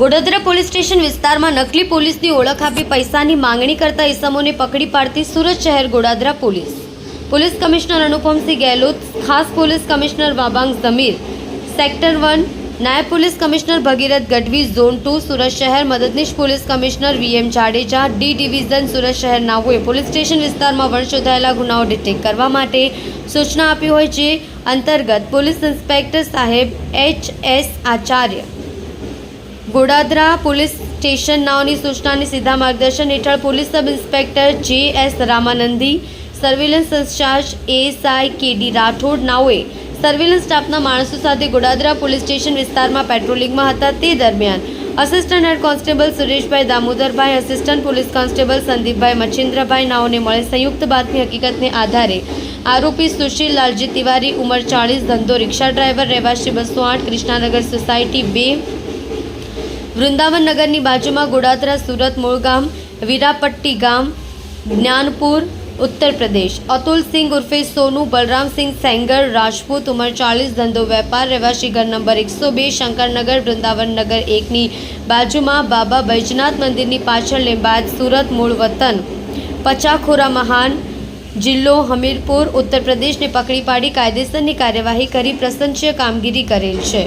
Godadara police station વિસ્તારમાં નકલી પોલીસની ઓળખ આપી પૈસાની માંગણી કરતા ઇસમોને પકડી પાડતી સુરત શહેર Godadara police. Police commissioner Anupamsinh Gehlot, ખાસ police commissioner Wabang Samir sector one, નાયબ police commissioner Bhagirath Gadhvi, zone two, Surat શહેર, મદદનીશ police commissioner VM Jadeja, D division, Surat શહેર નાઓએ પોલીસ સ્ટેશન વિસ્તારમાં વણશોધાયેલા ગુનાઓ ડિટેક્ટ કરવા માટે સૂચના આપી હોય જે અંતર્ગત પોલીસ ઇન્સ્પેક્ટર સાહેબ H S Acharya Godadara police station નાઓની સૂચનાની સીધા માર્ગદર્શન હેઠળ police sub inspector J S Ramanandi, surveillance in-charge ASI K D Rathod નાઓએ surveillance સ્ટાફના માણસો સાથે ગોડાદરા પોલીસ સ્ટેશન વિસ્તારમાં પેટ્રોલિંગમાં હતા તે દરમિયાન assistant head constable Sureshbhai Damodarbhai, assistant police constable Sandeepbhai Machindrabhai નાઓને મળે સંયુક્ત બાતમી હકીકતને આધારે આરોપી સુશીલ લાલજી તિવારી, ઉંમર ચાળીસ, ધંધો રિક્ષા ડ્રાઈવર, રહેવાસી બસો આઠ, કૃષ્ણાનગર સોસાયટી બે વૃંદાવન નગરની બાજુમાં ગોડાદરા સુરત મૂળ ગામ, વીરાપટ્ટી ગામ, જ્ઞાનપુર, ઉત્તર પ્રદેશ. અતુલસિંહ ઉર્ફે સોનુ બલરામસિંહ સેંગર, રાજપૂત, ઉંમર ચાલીસ, ધંધો વેપાર, રહેવાસી ઘર નંબર એકસો બે, શંકરનગર, વૃંદાવન નગર એકની બાજુમાં બાબા બૈજનાથ મંદિરની પાછળ લેંબાદ સુરત મૂળ વતન. પચાખોરા મહાન જિલ્લો હમીરપુર, ઉત્તર પ્રદેશને પકડી પાડી કાયદેસરની કાર્યવાહી કરી પ્રશંસનીય કામગીરી કરેલ છે.